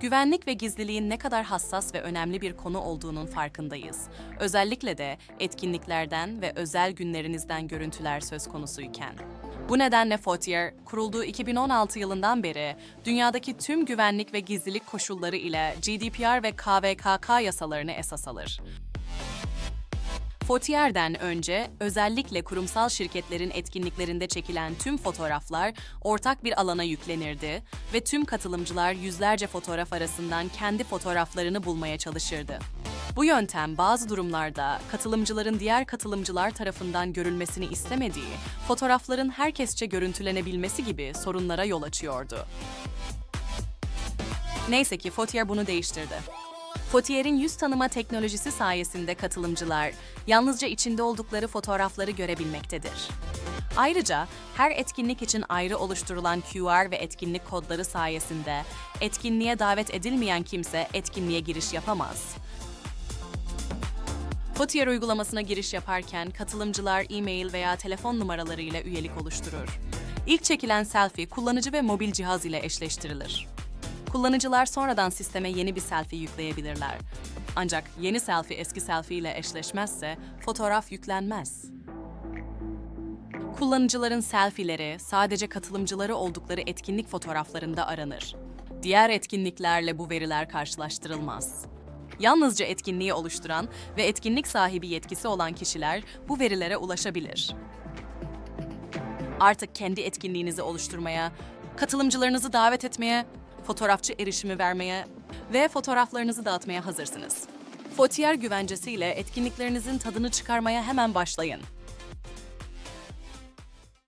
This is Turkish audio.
Güvenlik ve gizliliğin ne kadar hassas ve önemli bir konu olduğunun farkındayız. Özellikle de etkinliklerden ve özel günlerinizden görüntüler söz konusuyken. Bu nedenle Fotier, kurulduğu 2016 yılından beri dünyadaki tüm güvenlik ve gizlilik koşulları ile GDPR ve KVKK yasalarını esas alır. Fotier'den önce özellikle kurumsal şirketlerin etkinliklerinde çekilen tüm fotoğraflar ortak bir alana yüklenirdi ve tüm katılımcılar yüzlerce fotoğraf arasından kendi fotoğraflarını bulmaya çalışırdı. Bu yöntem bazı durumlarda katılımcıların diğer katılımcılar tarafından görülmesini istemediği, fotoğrafların herkesçe görüntülenebilmesi gibi sorunlara yol açıyordu. Neyse ki Fotier bunu değiştirdi. Fotier'in yüz tanıma teknolojisi sayesinde katılımcılar yalnızca içinde oldukları fotoğrafları görebilmektedir. Ayrıca her etkinlik için ayrı oluşturulan QR ve etkinlik kodları sayesinde etkinliğe davet edilmeyen kimse etkinliğe giriş yapamaz. Fotier uygulamasına giriş yaparken katılımcılar e-mail veya telefon numaralarıyla üyelik oluşturur. İlk çekilen selfie kullanıcı ve mobil cihaz ile eşleştirilir. Kullanıcılar sonradan sisteme yeni bir selfie yükleyebilirler. Ancak yeni selfie eski selfie ile eşleşmezse fotoğraf yüklenmez. Kullanıcıların selfie'leri sadece katılımcıları oldukları etkinlik fotoğraflarında aranır. Diğer etkinliklerle bu veriler karşılaştırılmaz. Yalnızca etkinliği oluşturan ve etkinlik sahibi yetkisi olan kişiler bu verilere ulaşabilir. Artık kendi etkinliğinizi oluşturmaya, katılımcılarınızı davet etmeye, fotoğrafçı erişimi vermeye ve fotoğraflarınızı dağıtmaya hazırsınız. Fotier güvencesiyle etkinliklerinizin tadını çıkarmaya hemen başlayın.